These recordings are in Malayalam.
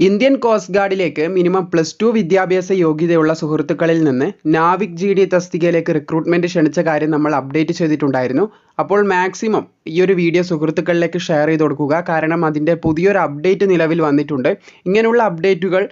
ഇന്ത്യൻ കോസ്റ്റ് ഗാർഡിലേക്ക് മിനിമം പ്ലസ് ടു വിദ്യാഭ്യാസ യോഗ്യതയുള്ള സുഹൃത്തുക്കളിൽ നിന്ന് നാവിക് ജി ഡി തസ്തികയിലേക്ക് റിക്രൂട്ട്മെന്റ് ക്ഷണിച്ച കാര്യം നമ്മൾ അപ്ഡേറ്റ് ചെയ്തിട്ടുണ്ടായിരുന്നു. അപ്പോൾ മാക്സിമം ഈ ഒരു വീഡിയോ സുഹൃത്തുക്കളിലേക്ക് ഷെയർ ചെയ്ത് കൊടുക്കുക. കാരണം അതിന്റെ പുതിയൊരു അപ്ഡേറ്റ് നിലവിൽ വന്നിട്ടുണ്ട്. ഇങ്ങനെയുള്ള അപ്ഡേറ്റുകൾ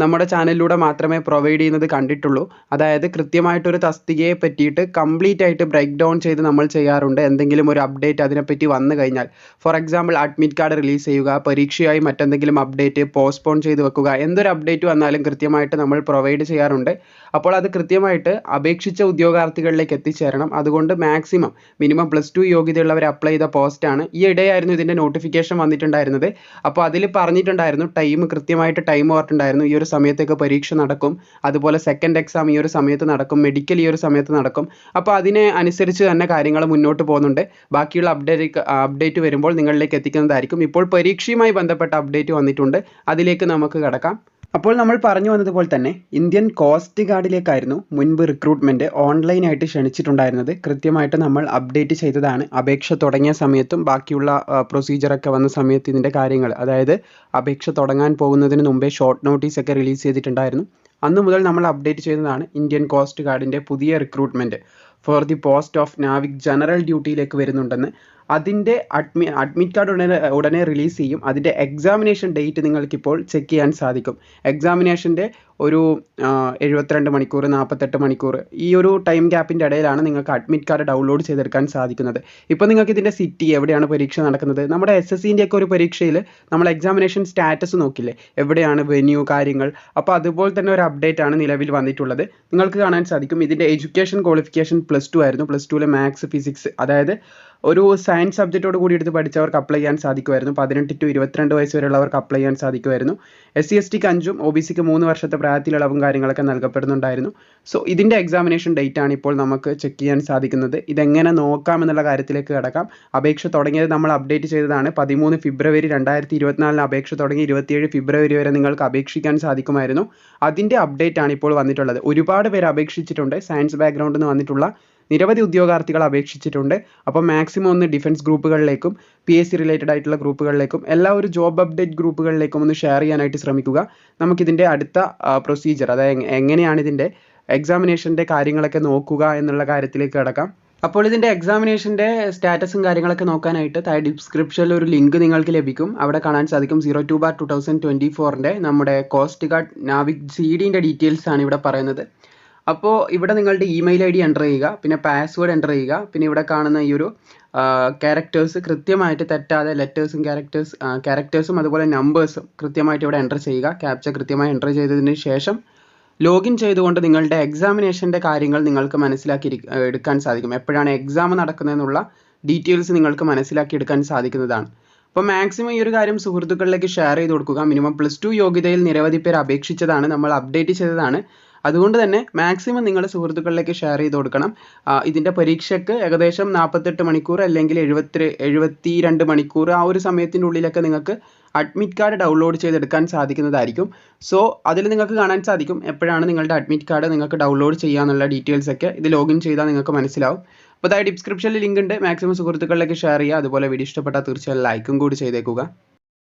നമ്മുടെ ചാനലിലൂടെ മാത്രമേ പ്രൊവൈഡ് ചെയ്യുന്നത് കണ്ടിട്ടുള്ളൂ. അതായത് കൃത്യമായിട്ടൊരു തസ്തികയെ പറ്റിയിട്ട് കംപ്ലീറ്റ് ആയിട്ട് ബ്രേക്ക് ഡൗൺ ചെയ്ത് നമ്മൾ ചെയ്യാറുണ്ട് എന്തെങ്കിലും ഒരു അപ്ഡേറ്റ് അതിനെപ്പറ്റി വന്നു കഴിഞ്ഞാൽ. For example admit card release ചെയ്യുക പരീക്ഷയായി മറ്റെന്തെങ്കിലും അപ്ഡേറ്റ് പോസ്റ്റ്പോൺ ചെയ്ത് വെക്കുക എന്തൊരു അപ്ഡേറ്റ് വന്നാലും കൃത്യമായിട്ട് നമ്മൾ പ്രൊവൈഡ് ചെയ്യാറുണ്ട്. അപ്പോൾ അത് കൃത്യമായിട്ട് അപേക്ഷിച്ച ഉദ്യോഗാർത്ഥികളിലേക്ക് എത്തിച്ചേരണം. അതുകൊണ്ട് മാക്സിമം മിനിമം പ്ലസ് ടു യോഗ്യതയുള്ളവർ അപ്ലൈ ചെയ്ത പോസ്റ്റാണ് ഈ ഇടയായിരുന്നു ഇതിന്റെ നോട്ടിഫിക്കേഷൻ വന്നിട്ടുണ്ടായിരുന്നത്. അപ്പോൾ അതിൽ പറഞ്ഞിട്ടുണ്ടായിരുന്നു ടൈം കൃത്യമായിട്ട് ടൈം പറഞ്ഞിട്ടുണ്ടായിരുന്നു. ഈ ഒരു സമയത്തൊക്കെ പരീക്ഷ നടക്കും. അതുപോലെ സെക്കൻഡ് എക്സാം ഈ ഒരു സമയത്ത് നടക്കും. മെഡിക്കൽ ഈ ഒരു സമയത്ത് നടക്കും. അപ്പോൾ അതിനെ അനുസരിച്ച് തന്നെ കാര്യങ്ങൾ മുന്നോട്ട് പോകുന്നുണ്ട്. ബാക്കിയുള്ള അപ്ഡേറ്റ് അപ്ഡേറ്റ് വരുമ്പോൾ നിങ്ങളിലേക്ക് എത്തിക്കുന്നതായിരിക്കും. ഇപ്പോൾ പരീക്ഷയുമായി ബന്ധപ്പെട്ട അപ്ഡേറ്റ് വന്നിട്ടുണ്ട്. അതിലേക്ക് നമുക്ക് കടക്കാം. അപ്പോൾ നമ്മൾ പറഞ്ഞു വന്നതുപോലെ തന്നെ ഇന്ത്യൻ കോസ്റ്റ് ഗാർഡിലേക്കായിരുന്നു മുൻപ് റിക്രൂട്ട്മെന്റ് ഓൺലൈനായിട്ട് ക്ഷണിച്ചിട്ടുണ്ടായിരുന്നത്. കൃത്യമായിട്ട് നമ്മൾ അപ്ഡേറ്റ് ചെയ്തതാണ്. അപേക്ഷ തുടങ്ങിയ സമയത്തും ബാക്കിയുള്ള പ്രൊസീജിയറൊക്കെ വന്ന സമയത്ത് ഇതിന്റെ കാര്യങ്ങൾ. അതായത് അപേക്ഷ തുടങ്ങാൻ പോകുന്നതിന് മുമ്പേ ഷോർട്ട് നോട്ടീസ് ഒക്കെ റിലീസ് ചെയ്തിട്ടുണ്ടായിരുന്നു. അന്ന് മുതൽ നമ്മൾ അപ്ഡേറ്റ് ചെയ്തതാണ് ഇന്ത്യൻ കോസ്റ്റ് ഗാർഡിന്റെ പുതിയ recruitment for the post of Navik general ഡ്യൂട്ടിയിലേക്ക് വരുന്നുണ്ടെന്ന്. അതിന്റെ അഡ്മി അഡ്മിറ്റ് കാർഡ് ഉടനെ ഉടനെ റിലീസ് ചെയ്യും. അതിന്റെ എക്സാമിനേഷൻ ഡേറ്റ് നിങ്ങൾക്കിപ്പോൾ ചെക്ക് ചെയ്യാൻ സാധിക്കും. എക്സാമിനേഷന്റെ ഒരു എഴുപത്തിരണ്ട് മണിക്കൂർ നാൽപ്പത്തെട്ട് മണിക്കൂർ ഈ ഒരു ടൈം ഗ്യാപ്പിന്റെ ഇടയിലാണ് നിങ്ങൾക്ക് അഡ്മിറ്റ് കാർഡ് ഡൗൺലോഡ് ചെയ്തെടുക്കാൻ സാധിക്കുന്നത്. ഇപ്പോൾ നിങ്ങൾക്ക് ഇതിന്റെ സിറ്റി എവിടെയാണ് പരീക്ഷ നടക്കുന്നത്? നമ്മുടെ എസ് എസ് സിന്റെയൊക്കെ ഒരു പരീക്ഷയിൽ നമ്മൾ എക്സാമിനേഷൻ സ്റ്റാറ്റസ് നോക്കില്ലേ? എവിടെയാണ് വെന്യൂ കാര്യങ്ങൾ? അപ്പോൾ അതുപോലെ തന്നെ ഒരു അപ്ഡേറ്റ് ആണ് നിലവിൽ വന്നിട്ടുള്ളത്. നിങ്ങൾക്ക് കാണാൻ സാധിക്കും. ഇതിന്റെ എഡ്യൂക്കേഷൻ ക്വാളിഫിക്കേഷൻ പ്ലസ് ടു ആയിരുന്നു. പ്ലസ് ടുവിലെ മാത്സ് ഫിസിക്സ് അതായത് ഒരു സയൻസ് സബ്ജക്റ്റോട് കൂടി എടുത്ത് പഠിച്ചവർക്ക് അപ്ലൈ ചെയ്യാൻ സാധിക്കുമായിരുന്നു. പതിനെട്ട് ടു ഇരുപത്തിരണ്ട് വയസ്സ് വരെയുള്ളവർക്ക് അപ്ലൈ ചെയ്യാൻ സാധിക്കുമായിരുന്നു. എസ് സി എസ് ടിക്ക് അഞ്ചും ഒ ബി സിക്ക് മൂന്ന് വർഷത്തെ പ്രായത്തിൽ ഇളവും കാര്യങ്ങളൊക്കെ നൽകപ്പെടുന്നുണ്ടായിരുന്നു. സോ ഇതിന്റെ എക്സാമിനേഷൻ ഡേറ്റ് ആണ് ഇപ്പോൾ നമുക്ക് ചെക്ക് ചെയ്യാൻ സാധിക്കുന്നത്. ഇതെങ്ങനെ നോക്കാം എന്നുള്ള കാര്യത്തിലേക്ക് കിടക്കാം. അപേക്ഷ തുടങ്ങിയത് നമ്മൾ അപ്ഡേറ്റ് ചെയ്തതാണ്. പതിമൂന്ന് ഫെബ്രുവരി രണ്ടായിരത്തി ഇരുപത്തിനാലിന് അപേക്ഷ തുടങ്ങി ഇരുപത്തിയേഴ് ഫെബ്രുവരി വരെ നിങ്ങൾക്ക് അപേക്ഷിക്കാൻ സാധിക്കുമായിരുന്നു. അതിന്റെ അപ്ഡേറ്റ് ആണ് ഇപ്പോൾ വന്നിട്ടുള്ളത്. ഒരുപാട് പേര് അപേക്ഷിച്ചിട്ടുണ്ട്. സയൻസ് ബാക്ക്ഗ്രൗണ്ടിൽ നിന്ന് വന്നിട്ടുള്ള നിരവധി ഉദ്യോഗാർത്ഥികൾ അപേക്ഷിച്ചിട്ടുണ്ട്. അപ്പോൾ മാക്സിമം ഒന്ന് ഡിഫൻസ് ഗ്രൂപ്പുകളിലേക്കും പി എസ് സി റിലേറ്റഡ് ആയിട്ടുള്ള ഗ്രൂപ്പുകളിലേക്കും എല്ലാ ഒരു ജോബ് അപ്ഡേറ്റ് ഗ്രൂപ്പുകളിലേക്കും ഒന്ന് ഷെയർ ചെയ്യാനായിട്ട് ശ്രമിക്കുക. നമുക്കിതിന്റെ അടുത്ത പ്രൊസീജിയർ അതായത് എങ്ങനെയാണ് ഇതിന്റെ എക്സാമിനേഷന്റെ കാര്യങ്ങളൊക്കെ നോക്കുക എന്നുള്ള കാര്യത്തിലേക്ക് കടക്കാം. അപ്പോൾ ഇതിന്റെ എക്സാമിനേഷന്റെ സ്റ്റാറ്റസും കാര്യങ്ങളൊക്കെ നോക്കാനായിട്ട് താഴെ ഡിസ്ക്രിപ്ഷനിൽ ഒരു ലിങ്ക് നിങ്ങൾക്ക് ലഭിക്കും. അവിടെ കാണാൻ സാധിക്കും. Zero two bar two thousand twenty ഫോറിന്റെ നമ്മുടെ കോസ്റ്റ് ഗാർഡ് നാവിക് സി ഡിന്റെ ഡീറ്റെയിൽസ് ആണ് ഇവിടെ പറയുന്നത്. അപ്പോൾ ഇവിടെ നിങ്ങളുടെ ഇമെയിൽ ഐ ഡി എന്റർ ചെയ്യുക പിന്നെ പാസ്വേഡ് എന്റർ ചെയ്യുക പിന്നെ ഇവിടെ കാണുന്ന ഈ ഒരു ക്യാരക്ടേഴ്സ് കൃത്യമായിട്ട് തെറ്റാതെ ലെറ്റേഴ്സും ക്യാരക്ടേഴ്സ് ക്യാരക്ടേഴ്സും അതുപോലെ നമ്പേഴ്സും കൃത്യമായിട്ട് ഇവിടെ എന്റർ ചെയ്യുക. ക്യാപ്ച കൃത്യമായി എന്റർ ചെയ്തതിന് ശേഷം ലോഗിൻ ചെയ്തുകൊണ്ട് നിങ്ങളുടെ എക്സാമിനേഷന്റെ കാര്യങ്ങൾ നിങ്ങൾക്ക് മനസ്സിലാക്കി എടുക്കാൻ സാധിക്കും. എപ്പോഴാണ് എക്സാം നടക്കുന്നതെന്നുള്ള ഡീറ്റെയിൽസ് നിങ്ങൾക്ക് മനസ്സിലാക്കി എടുക്കാൻ സാധിക്കുന്നതാണ്. അപ്പോൾ മാക്സിമം ഈ ഒരു കാര്യം സുഹൃത്തുക്കളിലേക്ക് ഷെയർ ചെയ്ത് കൊടുക്കുക. മിനിമം പ്ലസ് ടു യോഗ്യതയിൽ നിരവധി പേർ അപേക്ഷിച്ചതാണ്. നമ്മൾ അപ്ഡേറ്റ് ചെയ്തതാണ്. അതുകൊണ്ട് തന്നെ മാക്സിമം നിങ്ങളുടെ സുഹൃത്തുക്കളിലേക്ക് ഷെയർ ചെയ്ത് കൊടുക്കണം. ഇതിന്റെ പരീക്ഷയ്ക്ക് ഏകദേശം നാൽപ്പത്തെട്ട് മണിക്കൂർ അല്ലെങ്കിൽ എഴുപത്തി എഴുപത്തി രണ്ട് മണിക്കൂർ ആ ഒരു സമയത്തിന്റെ ഉള്ളിലൊക്കെ നിങ്ങൾക്ക് അഡ്മിറ്റ് കാർഡ് ഡൗൺലോഡ് ചെയ്തെടുക്കാൻ സാധിക്കുന്നതായിരിക്കും. സോ അതിൽ നിങ്ങൾക്ക് കാണാൻ സാധിക്കും എപ്പോഴാണ് നിങ്ങളുടെ അഡ്മിറ്റ് കാർഡ് നിങ്ങൾക്ക് ഡൗൺലോഡ് ചെയ്യാന്നുള്ള ഡീറ്റെയിൽസ് ഒക്കെ. ഇത് ലോഗിൻ ചെയ്താൽ നിങ്ങൾക്ക് മനസ്സിലാവും. അപ്പോൾ അതായത് ഡിസ്ക്രിപ്ഷനിൽ ലിങ്ക് ഉണ്ട്. മാക്സിമം സുഹൃത്തുക്കളിലേക്ക് ഷെയർ ചെയ്യുക. അതുപോലെ വീഡിയോ ഇഷ്ടപ്പെട്ടാൽ തീർച്ചയായും ലൈക്കും കൂടി ചെയ്തേക്കുക.